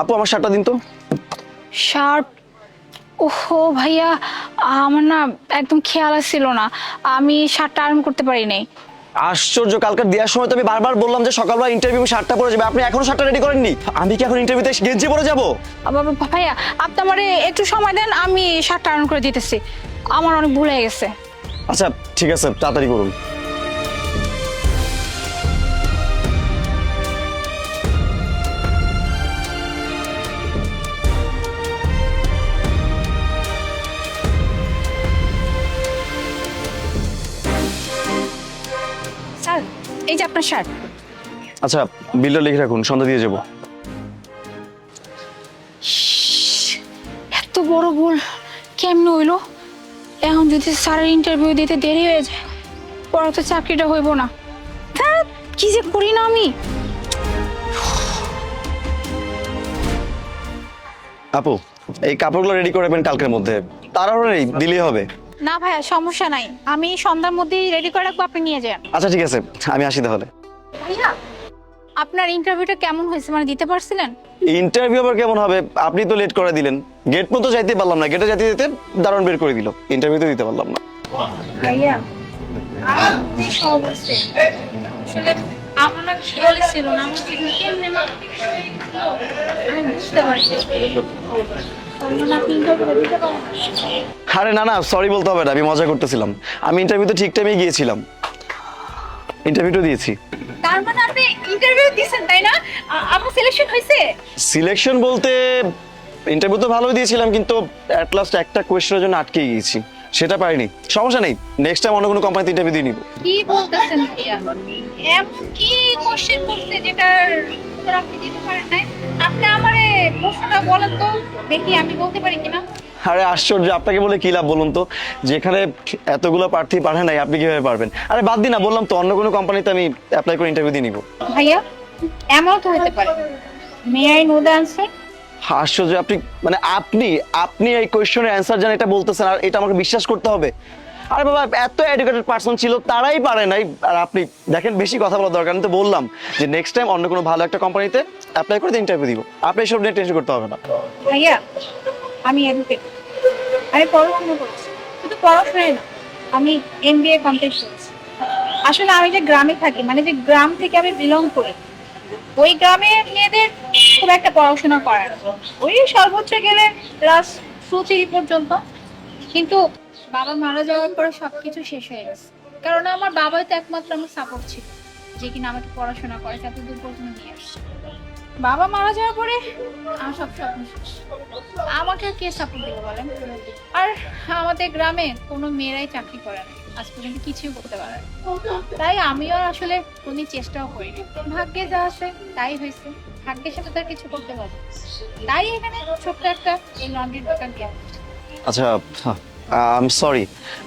আপু আমার শার্টটা দিন তো। শার্ট? ওহো ভাইয়া আমার না একদম খেয়াল ছিল না। আমি শার্টটা আয়রন করতে পারি নাই। আশ্চর্য কালকে দেওয়ার সময় তো আমি বারবার বললাম যে সকালবেলা ইন্টারভিউ শার্টটা পরে যাবে। আপনি এখনও শার্টটা রেডি করেননি? আমি কি এখন ইন্টারভিউতে গেঞ্জি পরে যাব? বাবা ভাইয়া আপনি আমারে একটু সময় দেন আমি শার্টটা আয়রন করে দিতেছি। আমার অনেক ভুল হয়ে গেছে। আচ্ছা ঠিক আছে তাড়াতাড়ি করুন। এই যে আপনার শার্ট আচ্ছা বিলটা লিখে রাখুন সন্ধ্যা দিয়ে যাব। এত বড় ভুল। কেমনে হইল? এখন যদি স্যারের ইন্টারভিউ দিতে দেরি হয়ে যায় পরে তো চাকরিটা হইব না। ধ্যাৎ, কি যে করি না আমি? আপু এই কাপড়গুলো রেডি করে রাখবেন কালকের মধ্যে। তাড়াহুড়ো নেই দিলেই হবে। না ভাইয়া সমস্যা নাই। আমি সন্ধ্যার মধ্যেই রেডি করে রাখব আপনি নিয়ে যান। আচ্ছা ঠিক আছে। আমি আসি তাহলে। ভাইয়া আপনার ইন্টারভিউটা কেমন হয়েছে? মানে দিতে পারছিলেন? ইন্টারভিউ আবার কেমন হবে? আপনি তো লেট করে দিলেন। গেট পর্যন্ত যাইতে পারলাম না। গেটে যাইতে যেতে দারুণ বের করে দিল। ইন্টারভিউ তো দিতে পারলাম না। ভাইয়া আপনি সব হচ্ছে আসলে আমার না খেয়ালই ছিল না। আমি কেমনে আমি বুঝতে পারছি। ইন্টারভিউ আরে না না সরি বলতে হবে না আমি মজা করতেছিলাম। আমি ইন্টারভিউতে ঠিক টাইমে গিয়েছিলাম। ইন্টারভিউটা দিয়েছি। তার মানে আপনি ইন্টারভিউ দিয়েছেন তাই না? আপনার সিলেকশন হয়েছে। সিলেকশন বলতে ইন্টারভিউ তো ভালোই দিয়েছিলাম কিন্তু অ্যাট লাস্ট একটা কোয়েশ্চেনের জন্য আটকে গিয়েছি। সেটা পারিনি সমস্যা নেই নেক্সট টাইম অন্য কোনো কোম্পানিতে ইন্টারভিউ দিয়ে নিব। কি বলতেছেন ভাইয়া? এমন কি কোশ্চেন যেটার উত্তর আপনি দিতে পারেন নাই? আপনি আমারে তো দেখি আমি বলতে পারি কিনা? আরে আশ্চর্য আপনাকে বলে কি লাভ বলুন তো? যেখানে এতগুলো প্রার্থী পাঠায় নাই আপনি কীভাবে পারবেন? আরে বাদ দিন না বললাম তো অন্য কোনো কোম্পানিতে আমি অ্যাপ্লাই করে ইন্টারভিউ দিয়ে নিব। ভাইয়া এমন তো হতে পারে। May I know the answer আশ্চর্য আপনি মানে আপনি আপনি এই কোয়েশ্চনের অ্যান্সার জানেন এটা বলতেছেন আর এটা আমাকে বিশ্বাস করতে হবে? আরে বাবা, এত এডুকেটেড পার্সন ছিল, তারাই পারে নাই। আর আপনি দেখেন, বেশি কথা বলার দরকার নেই। তো বললাম যে নেক্সট টাইম অন্য কোনো ভালো একটা কোম্পানিতে অ্যাপ্লাই করে ইন্টারভিউ দিব। আপনি এসব নিয়ে টেনশন করতে হবে না। ভাইয়া, আমি এডুকেট আমি পড়াশোনা করছি। শুধু পড়াশোনাই না, আমি এমবিএ কমপ্লিট করেছি। আসলে আমি যে গ্রামে থাকি মানে যে গ্রাম থেকে আমি বিলং করি, ওই গ্রামের মেয়েদের খুব একটা পড়াশোনা করার ওই সর্বোচ্চ গেলে ক্লাস টু পর্যন্ত। কিন্তু বাবা মারা যাওয়ার পরে সবকিছু শেষ হয়ে গেছে। কারণ আমার বাবাই তো একমাত্র আমার সাপোর্ট ছিল, যে কিনা আমাকে পড়াশোনা করে এত দূর পর্যন্ত নিয়ে আসছে। বাবা মারা যাওয়ার পরে আমার সব স্বপ্ন শেষ। আমাকে কে সাপোর্ট দিবে বলেন? আর আমাদের গ্রামে কোনো মেয়েরাই চাকরি করে না, আজ পর্যন্ত কিছুই করতে পারে। তাই আমিও আসলে কোনো চেষ্টাও করিনি ভাগ্যে যা আছে তাই হয়েছে। ভাগ্যের সাথে তার কিছু করতে পারব। তাই এখানে ছোট্ট একটা এই লন্ড্রির দোকান দিয়ে আচ্ছা আই এম সরি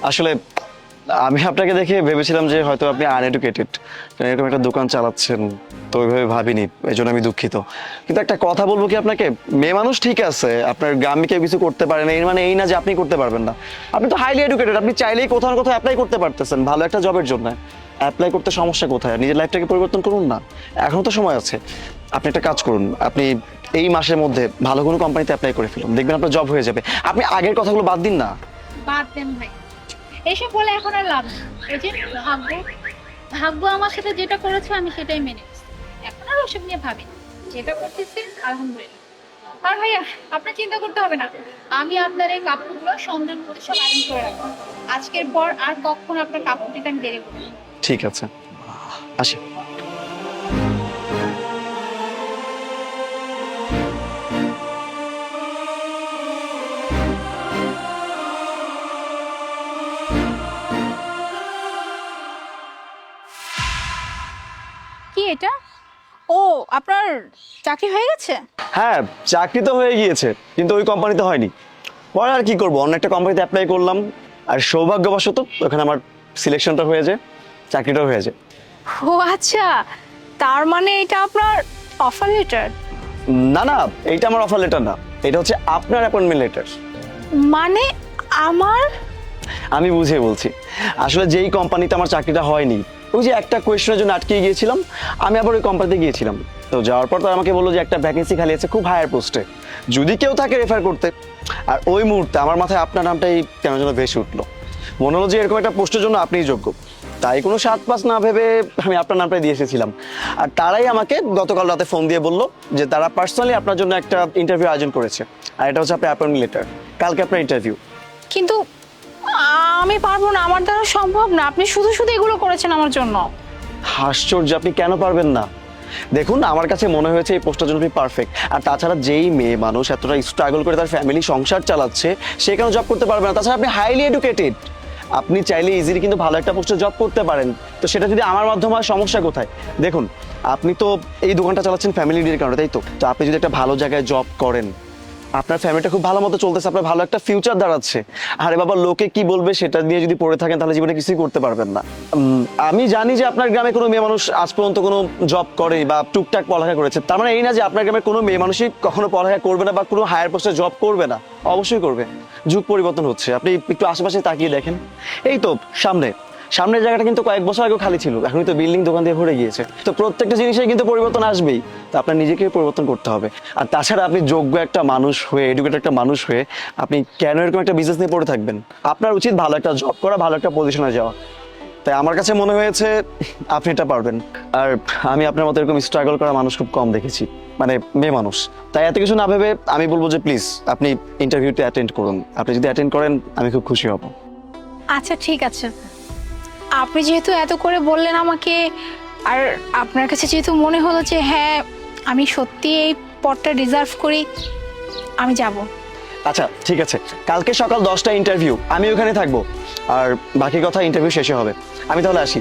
আসলে আমি আপনাকে দেখে ভেবেছিলাম যে হয়তো আপনি আনএডুকেটেড এরকম একটা দোকান চালাচ্ছেন, তো ওইভাবে ভাবিনি এই জন্য আমি দুঃখিত। কিন্তু একটা কথা বলব কি আপনাকে? মেয়ে মানুষ ঠিক আছে, আপনার গ্রামে কেউ কিছু করতে পারে না, এর মানে এই না যে আপনি করতে পারবেন না। আপনি তো হাইলি এডুকেটেড আপনি চাইলেই কোথাও না কোথাও অ্যাপ্লাই করতে পারতেছেন, ভালো একটা জবের জন্য। অ্যাপ্লাই করতে সমস্যা কোথায়? নিজের লাইফটাকে পরিবর্তন করুন না। এখনও তো সময় আছে। আপনি একটা কাজ করুন, আপনি এই মাসের মধ্যে ভালো কোনো কোম্পানিতে অ্যাপ্লাই করে ফেলুন। দেখবেন আপনার জব হয়ে যাবে। আপনি আগের কথাগুলো বাদ দিন না। বাদ দেন ভাই। এসব বলে এখন আর লাভ নেই। ভাগ্য ভাগ্য আমার সাথে যেটা করেছে আমি সেটাই মেনে। এখন আর ওসব নিয়ে ভাবি যেটা করতেছি, আলহামদুলিল্লাহ। আর ভাইয়া, আপনার চিন্তা করতে হবে না। আমি আপনার এই কাপড়গুলো সন্ধ্যার মধ্যে সব করে রাখব। আজকের পর আর কখনো আপনার কাপড় দিতে আমি দেরি করব ঠিক আছে। আসি। চাকরি হয়ে গেছে? হ্যাঁ চাকরি তো হয়ে গিয়েছে কিন্তু ওই কোম্পানিতে হয়নি। পরে আর কি করব? অন্য একটা কোম্পানিতে অ্যাপ্লাই করলাম। আর সৌভাগ্যবশত ওখানে আমার সিলেকশনটা হয়ে যায় চাকরিটাও হয়ে যায়। ও আচ্ছা তার মানে এটা আপনার অফার লেটার না না এইটা আমার অফার লেটার না। এটা হচ্ছে আপনার অ্যাপয়েন্টমেন্ট লেটার মানে আমার? আমি বুঝিয়ে বলছি। আসলে যেই কোম্পানিতে আমার চাকরিটা হয়নি ওই যে একটা কোয়েশ্চেনের জন্য আটকে গিয়েছিলাম। আমি আবার ওই কোম্পানিতে গিয়েছিলাম। তো যাওয়ার পর তো আমাকে বলল যে একটা ভ্যাকেন্সি খালি আছে, খুব হায়ার পোস্টে যদি কেউ তাকে রেফার করতে। আর ওই মুহূর্তে আমার মাথায় আপনার নামটাই কেন যেন ভেসে উঠল। মনে হলো যে এরকম একটা পোস্টের জন্য আপনিই যোগ্য। তাই কোনো সাত পাঁচ না ভেবে আমি আপনার নামটাই দিয়ে এসেছিলাম। আর তারাই আমাকে গতকাল রাতে ফোন দিয়ে বলল যে তারা পার্সোনালি আপনার জন্য একটা ইন্টারভিউ আয়োজন করেছে। আর এটা হচ্ছে আপনার অ্যাপয়েন্টমেন্ট লেটার কালকে আপনার ইন্টারভিউ কিন্তু আমি পারব না, আমার দ্বারা সম্ভব না। আপনি শুধু শুধু এগুলো করেছেন আমার জন্য। আশ্চর্য, আপনি কেন পারবেন না? দেখুন, আমার কাছে মনে হয়েছে এই পোস্টটার জন্য আপনি পারফেক্ট আর তাছাড়া যেই মেয়ে মানুষ এতটা স্ট্রাগল করে তার ফ্যামিলি সংসার চালাচ্ছে, সে কেন জব করতে পারবে না? তাছাড়া আপনি হাইলি এডুকেটেড আপনি চাইলে ইজিলি কিন্তু ভালো একটা পোস্টে জব করতে পারেন। তো সেটা যদি আমার মাধ্যমে হয়, সমস্যা কোথায়? দেখুন, আপনি তো এই দোকানটা চালাচ্ছেন ফ্যামিলি নিয়ে কারণে, তাই তো? তো আপনি যদি একটা ভালো জায়গায় জব করেন আপনার ফ্যামিলিটা খুব ভালো মতো চলতেছে, আপনার ভালো একটা ফিউচার দাঁড়াচ্ছে। আরে বাবা, লোকে কি বলবে সেটা নিয়ে যদি পড়ে থাকেন, তাহলে জীবনে কিছুই করতে পারবেন না। আমি জানি যে আপনার গ্রামে কোনো মেয়ে মানুষ আজ পর্যন্ত কোনো জব করে বা টুকটাক পড়ালেখা করেছে। তার মানে এই না যে আপনার গ্রামের কোনো মেয়ে মানুষই কখনো পড়ালেখা করবে না বা কোনো হায়ার পোস্টে জব করবে না। অবশ্যই করবে। যুগ পরিবর্তন হচ্ছে। আপনি একটু আশেপাশে তাকিয়ে দেখেন। এই তো, সামনে। সামনের জায়গাটা কিন্তু কয়েক বছর আগেও খালি ছিল, এখনই তো বিল্ডিং দোকান দিয়ে ভরে গিয়েছে। তো প্রত্যেকটা জিনিসেই কিন্তু পরিবর্তন আসবেই, তো আপনার নিজেকে পরিবর্তন করতে হবে। আর তাছাড়া আপনি যোগ্য একটা মানুষ হয়ে এডুকেটেড একটা মানুষ হয়ে, আপনি কেন এরকম একটা বিজনেস নিয়ে পড়ে থাকবেন? আপনার উচিত ভালো একটা জব করা, ভালো একটা পজিশনে যাওয়া। তাই আমার কাছে মনে হয়েছে, আপনি এটা পারবেন। আর আমি আপনার মতো এরকম স্ট্রাগল করা মানুষ খুব কম দেখেছি মানে মেয়ে মানুষ। তাই এত কিছু না ভেবে আমি বলব যে প্লিজ আপনি ইন্টারভিউতে অ্যাটেন্ড করুন। আপনি যদি অ্যাটেন্ড করেন, আমি খুব খুশি হব। আচ্ছা ঠিক আছে। আপনি যেহেতু এত করে বললেন আমাকে, আর আপনার কাছে যেহেতু মনে হলো যে হ্যাঁ আমি সত্যি এই পদটা রিজার্ভ করি, আমি যাব। আচ্ছা ঠিক আছে। কালকে সকাল দশটা ইন্টারভিউ আমি ওখানে থাকব। আর বাকি কথা ইন্টারভিউ শেষে হবে। আমি তাহলে আসি।